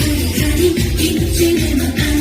그러니 인생을 맛